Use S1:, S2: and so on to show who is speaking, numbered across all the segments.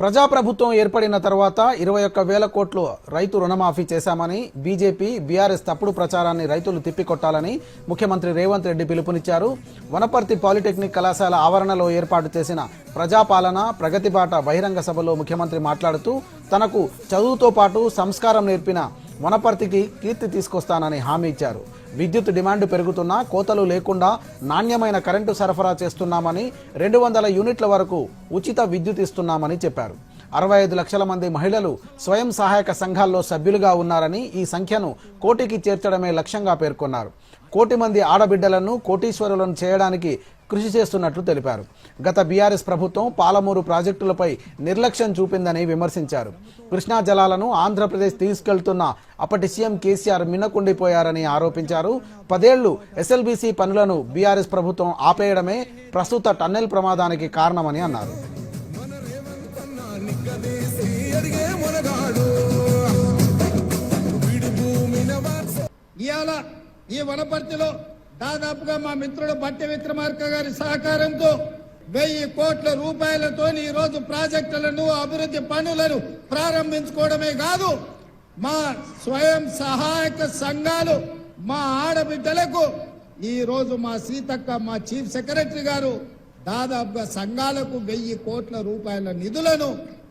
S1: ప్రజాప్రభుత్వం ఏర్పడిన తర్వాత ఇరవై ఒక్క వేల కోట్లు రైతు రుణమాఫీ చేశామని బీజేపీ బీఆర్ఎస్ తప్పుడు ప్రచారాన్ని రైతులు తిప్పికొట్టాలని ముఖ్యమంత్రి రేవంత్ రెడ్డి పిలుపునిచ్చారు. వనపర్తి పాలిటెక్నిక్ కళాశాల ఆవరణలో ఏర్పాటు చేసిన ప్రజాపాలన ప్రగతి బాట బహిరంగ సభలో ముఖ్యమంత్రి మాట్లాడుతూ తనకు చదువుతో పాటు సంస్కారం నేర్పిన వనపర్తికి కీర్తి తీసుకొస్తానని హామీ ఇచ్చారు. విద్యుత్ డిమాండ్ పెరుగుతున్నా కోతలు లేకుండా నాణ్యమైన కరెంటు సరఫరా చేస్తున్నామని రెండు వందల యూనిట్ల వరకు ఉచిత విద్యుత్ ఇస్తున్నామని చెప్పారు. అరవై ఐదు లక్షల మంది మహిళలు స్వయం సహాయక సంఘాల్లో సభ్యులుగా ఉన్నారని ఈ సంఖ్యను కోటికి చేర్చడమే లక్ష్యంగా పేర్కొన్నారు. కోటి మంది ఆడబిడ్డలను కోటీశ్వరులను చేయడానికి కృషి చేస్తున్నట్లు తెలిపారు. గత బీఆర్ఎస్ ప్రభుత్వం పాలమూరు ప్రాజెక్టులపై నిర్లక్ష్యం చూపిందని విమర్శించారు. కృష్ణా జలాలను ఆంధ్రప్రదేశ్ తీసుకెళ్తున్న అప్పటి సీఎం కేసీఆర్ మిన్నకుండిపోయారని ఆరోపించారు. పదేళ్ళు ఎస్ఎల్బీసీ పనులను బీఆర్ఎస్ ప్రభుత్వం ఆపేయడమే ప్రస్తుత టన్నెల్ ప్రమాదానికి కారణమని అన్నారు.
S2: ఇవాళ ఈ వనపర్తిలో దాదాపుగా మా మిత్రుడు బట్టి విక్రమార్క గారి సహకారంతో వెయ్యి కోట్ల రూపాయలతో ఈ రోజు ప్రాజెక్టులను అభివృద్ధి పనులను ప్రారంభించుకోవడమే కాదు మా స్వయం సహాయక సంఘాలు మా ఆడబిడ్డలకు ఈ రోజు మా సీతక్క మా చీఫ్ సెక్రటరీ గారు దాదాపుగా సంఘాలకు వెయ్యి కోట్ల రూపాయల నిధులను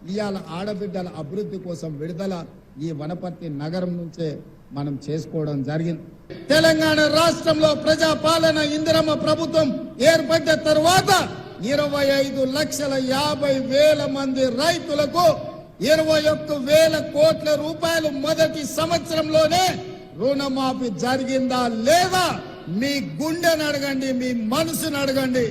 S2: ఇవాళ ఆడబిడ్డల అభివృద్ధి కోసం విడుదల ఈ వనపర్తి నగరం నుంచే మనం చేసుకోవడం జరిగింది. తెలంగాణ రాష్ట్రంలో ప్రజాపాలన ఇందిరమ్మ ప్రభుత్వం ఏర్పడ్డ తర్వాత ఇరవై ఐదు లక్షల యాభై వేల మంది రైతులకు ఇరవై ఒక్క వేల కోట్ల రూపాయలు మొదటి సంవత్సరంలోనే రుణమాఫీ జరిగిందా లేదా? మీ గుండెని అడగండి మీ మనసుని అడగండి.